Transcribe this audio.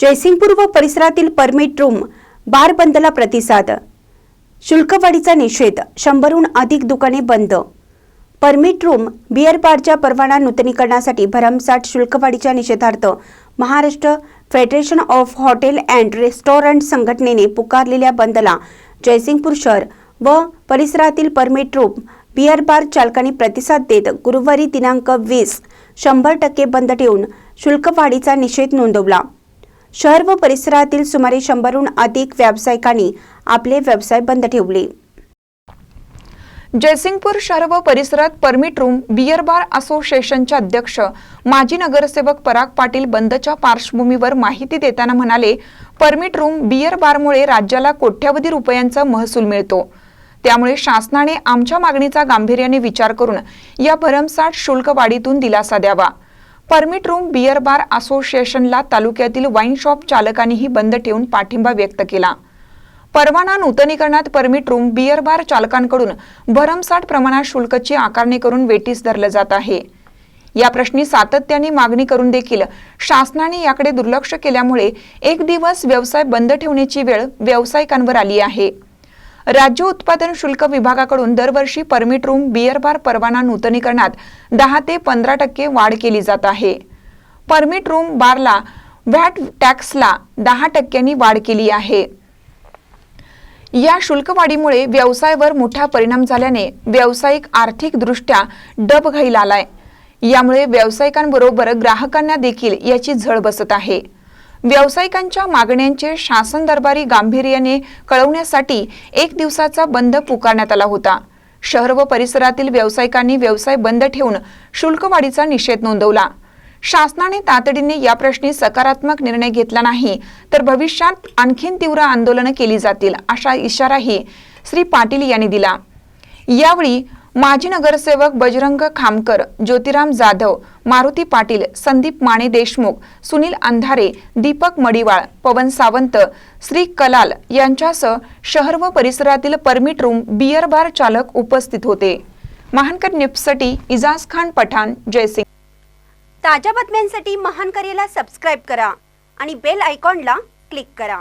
जयसिंगपूर व परिसरातील permit room बार बंदला प्रतिसाद. शुल्कवाढीचा निषेध शंभरहून अधिक दुकाने बंद. परमिट रूम बिअर बारच्या परवाना नूतनीकरणासाठी भरमसाठ शुल्कवाढीच्या निषेधार्थ Maharashtra federation of hotel and restaurant संघटनेने पुकारलेल्या बंदला जयसिंगपूर शहर व परिसरातील परमिट रूम बिअर बार चालकांनी प्रतिसाद देत गुरुवारी दिनांक वीस शंभर टक्के बंद ठेवून शुल्कवाढीचा निषेध नोंदवला. शहर व परिसरातील सुमारे शंभरहून अधिक व्यावसायिकांनी आपले व्यवसाय बंद ठेवले. जयसिंगपूर शहर व परिसरात परमिट रूम बियर बार असोसिएशनचे अध्यक्ष माजी नगरसेवक पराग पाटील बंदच्या पार्श्वभूमीवर माहिती देताना म्हणाले परमिट रूम बियर बारमुळे राज्याला कोट्यावधी रुपयांचा महसूल मिळतो. त्यामुळे शासनाने आमच्या मागणीचा गांभीर्याने विचार करून या भरमसाठ शुल्क वाढीतून दिलासा द्यावा. परमिट रूम बियर बार असोसिएशनला तालुक्यातील वाईन शॉप चालकांनीही बंद ठेवून पाठिंबा व्यक्त केला. परवाना नूतनीकरणात परमिट रूम बियर बार चालकांकडून भरमसाठ प्रमाणात शुल्कची आकारणी करून वेटीस धरलं जात आहे. या प्रश्नी सातत्याने मागणी करून देखील शासनाने याकडे दुर्लक्ष केल्यामुळे एक दिवस व्यवसाय बंद ठेवण्याची वेळ व्यावसायिकांवर आली आहे. राज्य उत्पादन शुल्क विभागाकडून दरवर्षी परमिट रूम बियर बार परवाना नूतनीकरणात दहा ते पंधरा टक्के वाढ केली जात आहे. परमिट रूम बारला व्हॅट टॅक्सला दहा टक्क्यांनी वाढ केली आहे. या शुल्कवाढीमुळे व्यवसायावर मोठा परिणाम झाल्याने व्यावसायिक आर्थिकदृष्ट्या डबघाईला आलाय यामुळे व्यावसायिकांबरोबर ग्राहकांना देखील याची झळ बसत आहे. व्यावसायिकांच्या मागण्यांचे शासन दरबारी गांभीर्याने कळवण्यासाठी एक दिवसाचा बंद पुकारण्यात आला होता. शहर व परिसरातील व्यावसायिकांनी व्यवसाय बंद ठेवून शुल्कवाढीचा निषेध नोंदवला. शासनाने तातडीने या प्रश्नी सकारात्मक निर्णय घेतला नाही तर भविष्यात आणखीन तीव्र आंदोलनं केली जातील असा इशाराही श्री पाटील यांनी दिला. यावेळी माजी नगरसेवक बजरंग खामकर ज्योतिराम जाधव मारुती पाटील संदीप माने देशमुख सुनील अंधारे दीपक मडिवाळ पवन सावंत श्री कलाल यांच्यासह शहर व परिसरातील परमिट रूम बियर बार चालक उपस्थित होते. महानकर न्यूजसाठी इजाज खान पठाण जयसिंग ताज्या बातम्यांसाठी महान करेला सबस्क्राईब करा आणि बेल आयकॉनला क्लिक करा.